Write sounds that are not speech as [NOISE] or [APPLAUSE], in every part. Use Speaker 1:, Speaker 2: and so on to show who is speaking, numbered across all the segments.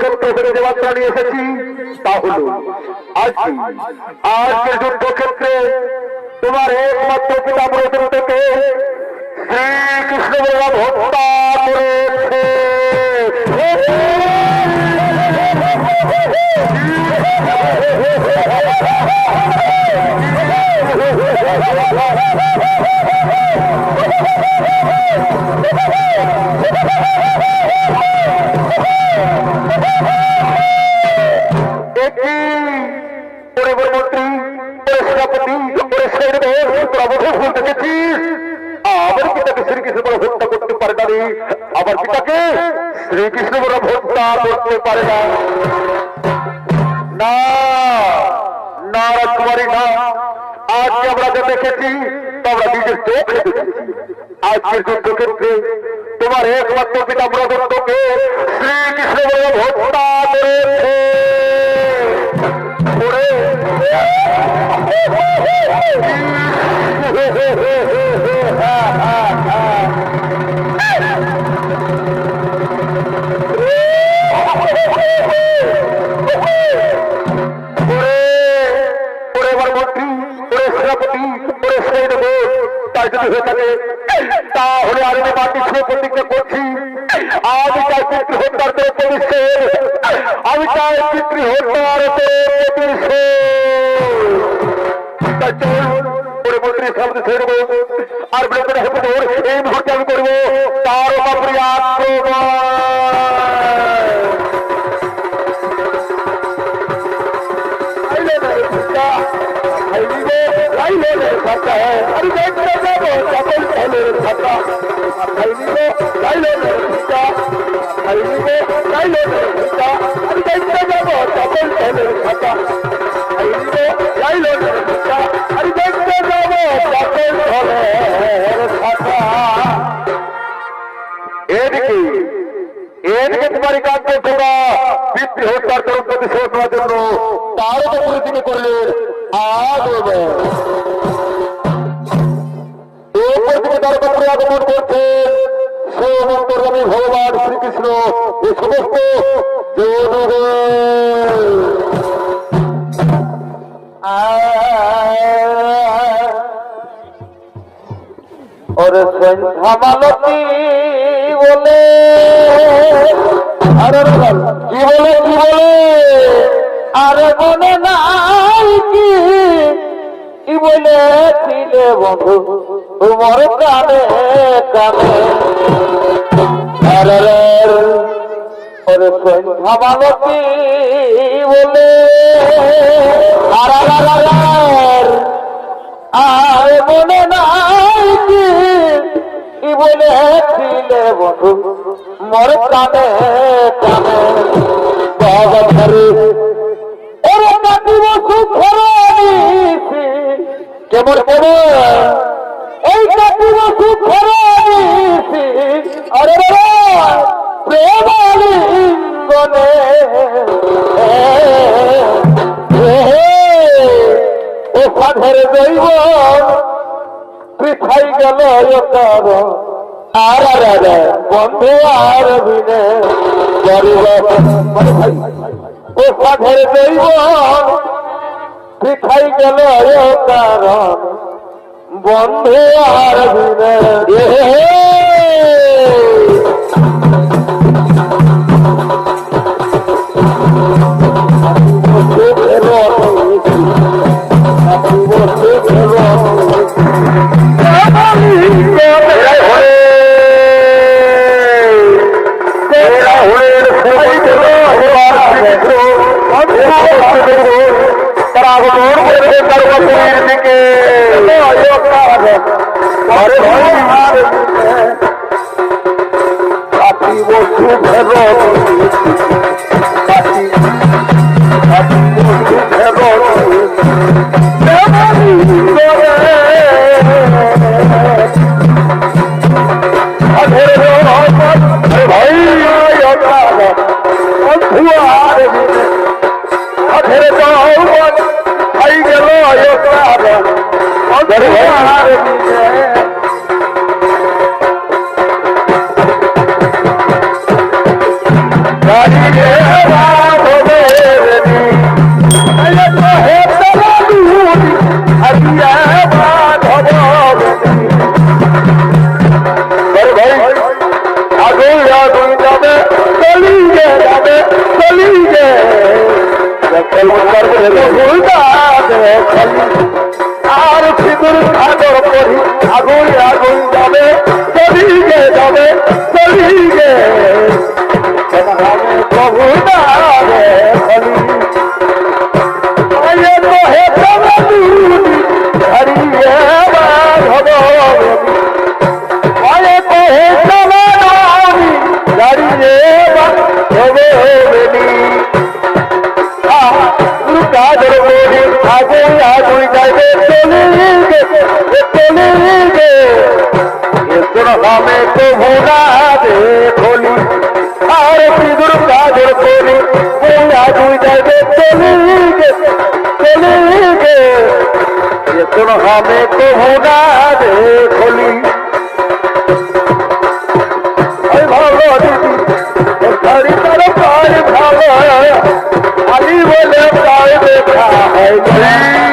Speaker 1: যুদ্ধক্ষেত্রে ফিরে যে বার্তা নিয়ে এসেছি, তা হল আজকে আজকের যুদ্ধক্ষেত্রে তোমার একমাত্র পিতা ব্রতকে শ্রীকৃষ্ণ বলরাম হত্যা করেছে। আমার পিতাকে শ্রীকৃষ্ণ বড় হত্যা করতে পারে না রে। না। না আমরা যা দেখেছি, তা আমরা নিজের চোখে আজকের যুদ্ধক্ষেত্রে তোমার একমাত্র পিতা ব্রদত্তকে শ্রীকৃষ্ণ বড় হত্যা করেছে। ওরে ওরে ওরে আমার মন্ত্রী ওরে সেনাপতি ওরে সৈন্য তাই যদি হয়ে থাকে। তাহলে আর আমি মাটি ছুঁয়ে প্রতিজ্ঞা করছি। আমি চাই পিতৃ হত্যার তো আমি চাই পিতৃ হত্যার তো প্রতিষ্ঠা আর বৃন্দন হেপে এই মুহূর্তে আমি খাইলিবে খাইলে মেরুটা খাইলিবে খাইলে মেরুটা আমি দেখতে যাব তখন তেলের খাতা খাইলিবে খাইলে মেরুটা আমি দেখতে যাব তখন তেলের
Speaker 2: খাতা সন্ধ্যা বলে
Speaker 1: আরে কি বলে কি বলে
Speaker 2: আরে মনে নাই কি কি বলেছিলে বন্ধু তোমার কানে কানে ওরে সন্ধ্যা বলে আর মনে নাই কি কি বলেছিলে বন্ধু মোর কানে কানে বাবা ধরে ওরে কাটিব নিশি কেমন কেমন এই কাটিব নিশি আরে রে প্রেমালিঙ্গনে ও সাধের দৈব পৃথাই গেল আর বন্ধু আর বিনে। গরিব মানে গেল বন্ধু আর বিনে।
Speaker 1: তারা আগমন করেছে সর্বপুরীর আধের যাও ভাই গেল আরে ভাই গাড়ি চলে গে এসর হামে তো ভোলা দে খোলি আর সিঁদুর কাজের বলি আগে যাইবে চলে গে চলে গে এসর হামে তো ভোলা খোলি ওই ভালো দিদি শাড়ি তার পায়ে ভালো। আলি বলে পায়ে দেখা হয়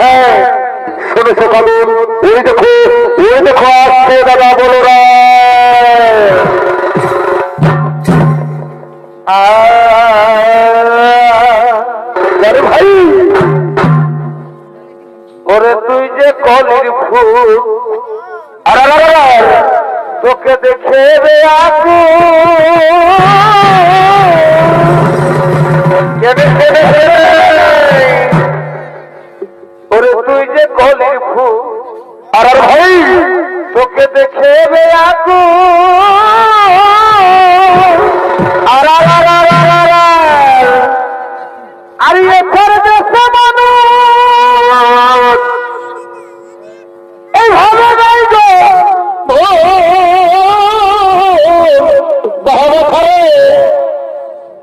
Speaker 1: হ্যাঁ শোনো সখা বোন দেখো ওই দেখো আসছে দাদা বলরাম। আরে ভাই, ওরে তুই যে কলির ফুল। আর তোকে দেখে রে আকু কেনে কেনে ওরে তুই যে কলির ফুল, আর ভাই তোকে দেখে রে গাই গো। ও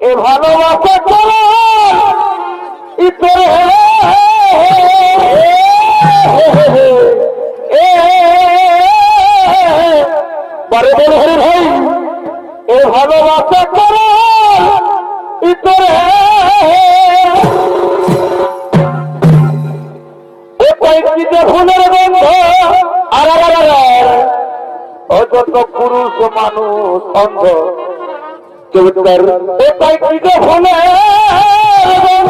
Speaker 1: এ ভালোবাসা ইতরে বারে বল হরি ভাই এ ভালোবাসা চলো ইতরে কয়েকটিতে ফুলের গন্ধ আর। ও পুরুষ মানুষ অন্ধ তার এ কয়েকটিতে ফুলের গন্ধ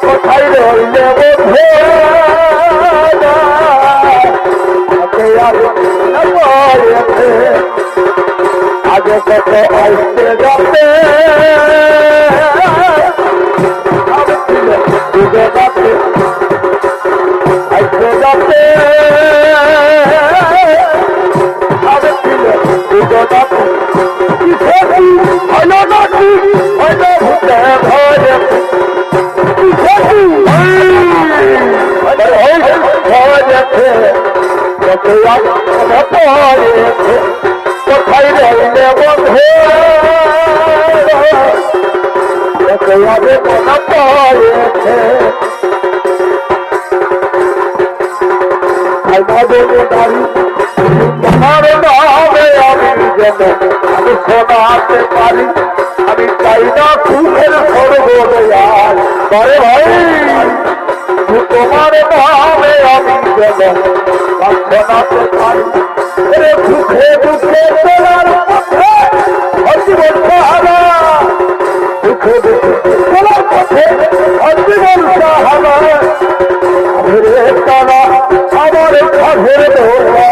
Speaker 1: কোথায় রইলে বোধ আগে কত আসতে যাতে যাতে আগে ছিল ডুবে যাতে কিসে কি হলো নাকি হলো ভূতে ভয়ে কিসে কি ভয়েছে কোথায় রইলে বন্ধু মনে পড়েছে তোমার নামে আমি যেন আমি শোনাতে পারি। আমি চাই না সুখের সর্বদয়াল তোমার পারি। দুঃখে দুঃখে তোলার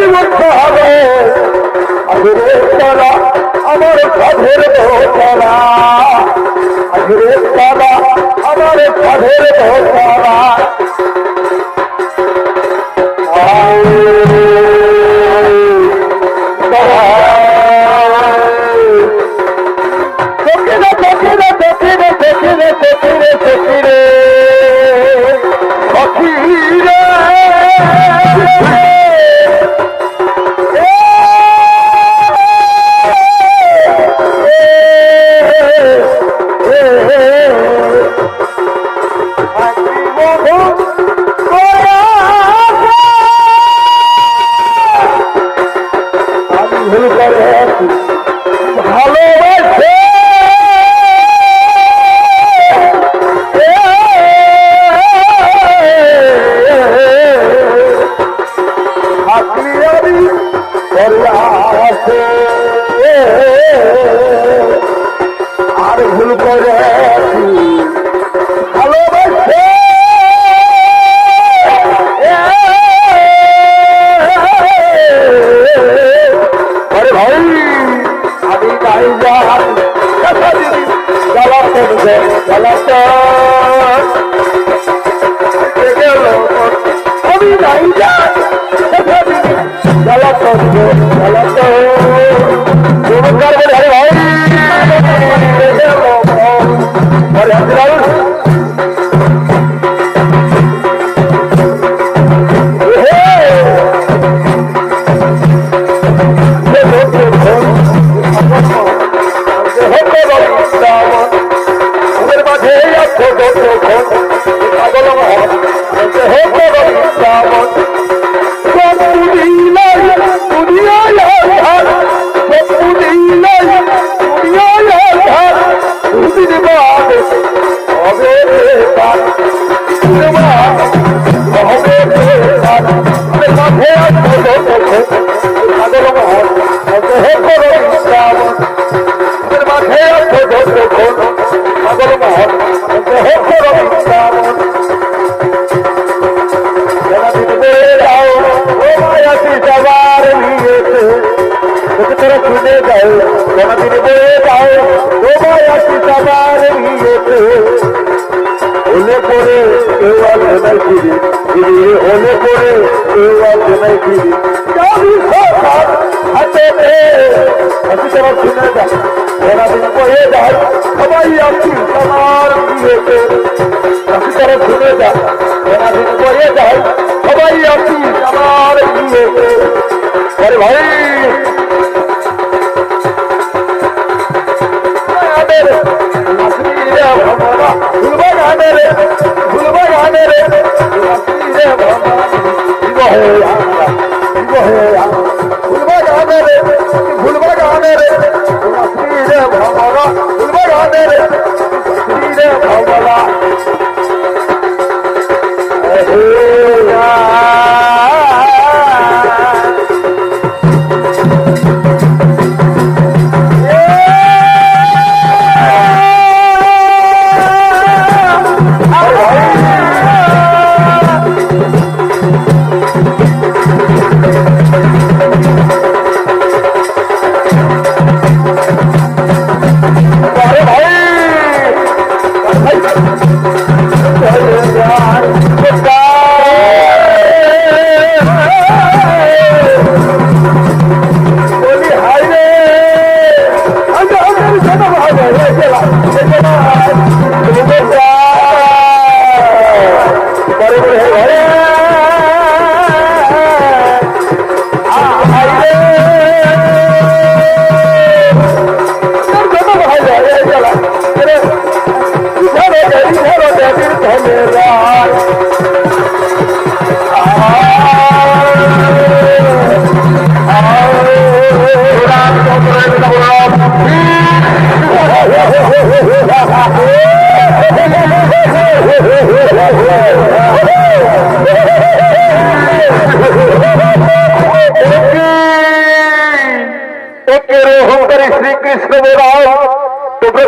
Speaker 1: অজীবন হবে। আজরে তারা আমার সাধের দোতারা আজরে তারা আমার সাধের দোতারা সবাই আছি সবার বিয়েতে। তোরা শুনে যাও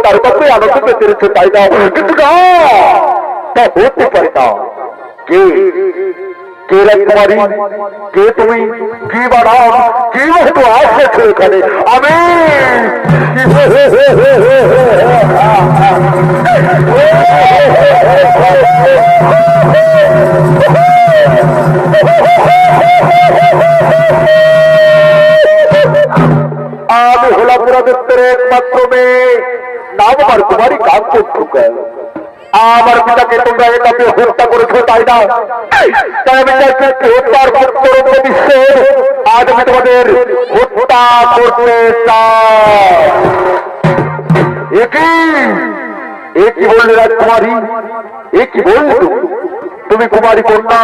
Speaker 1: তার কাছে আনন্দ পেতে তাই দাও কিন্তু না, তা হতে পারে না। কে? কে রাজকুমারী? কে তুমি? কি বানাম কি হয়তো আসছে এখানে? আমি! আমি পুরাদত্তের একমাত্র মেয়ে। নাম আমার কুমারী কান্ত ঠুকার আমার পিতাকে তোমরা এটাকে হত্যা করেছ, তাই না? আমি হত্যার বিশ্বের আজ আমি তোমাদের হত্যা করতে চাই। একই একই বললে তুমি? কুমারী কন্যা,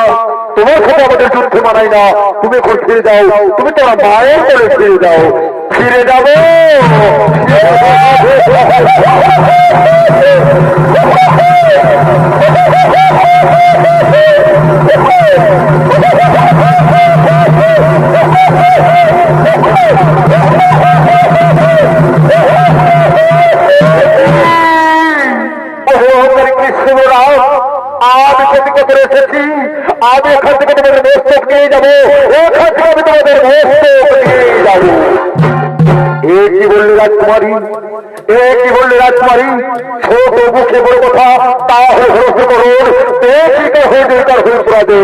Speaker 1: তোমার সাথে আমাদের যুদ্ধে মানাই না। তুমি এখন ফিরে যাও। তুমি তোমার মায়ের করে ফিরে যাও। ফিরে যাব। [LAUGHS] সেদিকে করে এসেছি আমি এখান থেকে তোমাদের মস্তক নিয়ে যাব ওখান থেকে আমি তোমাদের মস্তক যাব এ কি বললে রাজকুমারী এ কি বললে রাজকুমারী ছোট মুখে বড় কথা তাহলে ভরসা করুন দেখি তো হয়ে তার হয়ে কৃষ্ণ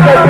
Speaker 1: আমার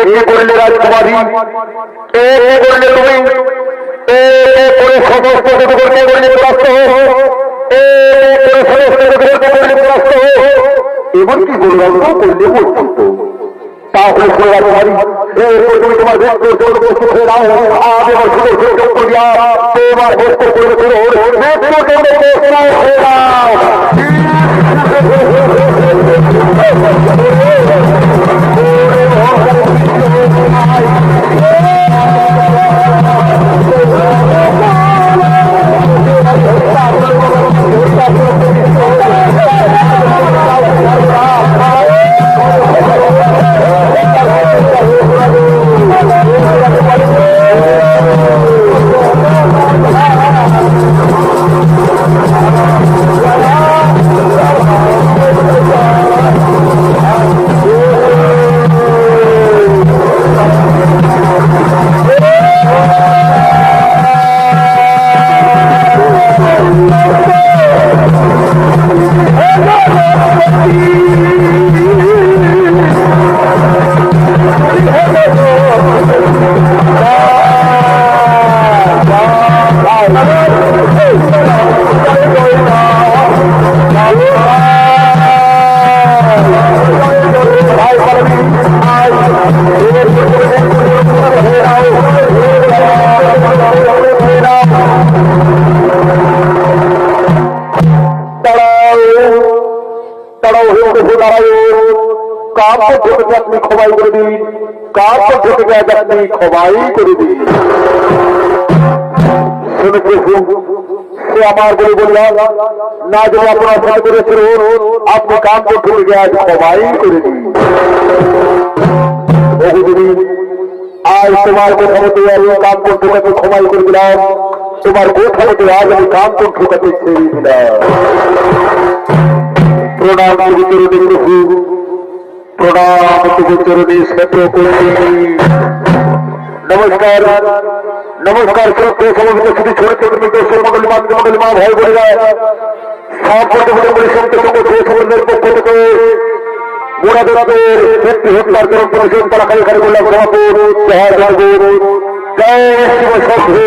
Speaker 1: একে করলে রাজকুমারী একে করলে তুমি একে করে সমস্ত করতে করলে প্রাপ্ত একে করে সমস্ত করতে করলে প্রাপ্ত এমনকি গৌরব করলে পর্যন্ত তাহলে করে রাজকুমারী তোমার Thank you. থেকে আজ আপনি ক্ষমাই করে দিন শুনেছি সে আমার বলে বললাম, না যদি আপনার কাম করতে আজ আমি কাম করতে প্রণাম চরণে শত করে নমস্কার নমস্কার শ্রদ্ধে সমস্ত শুধু ছোট ছোট নির্দেশ মঙ্গল মা মঙ্গল মা করতে সমন্বয়ের পক্ষ থেকে বুড়াদের ব্যক্তি হত্যার করম পরিশ্রম করা খালি খালি বললাম রহমপুর জয় জয় জয় শিব শক্তি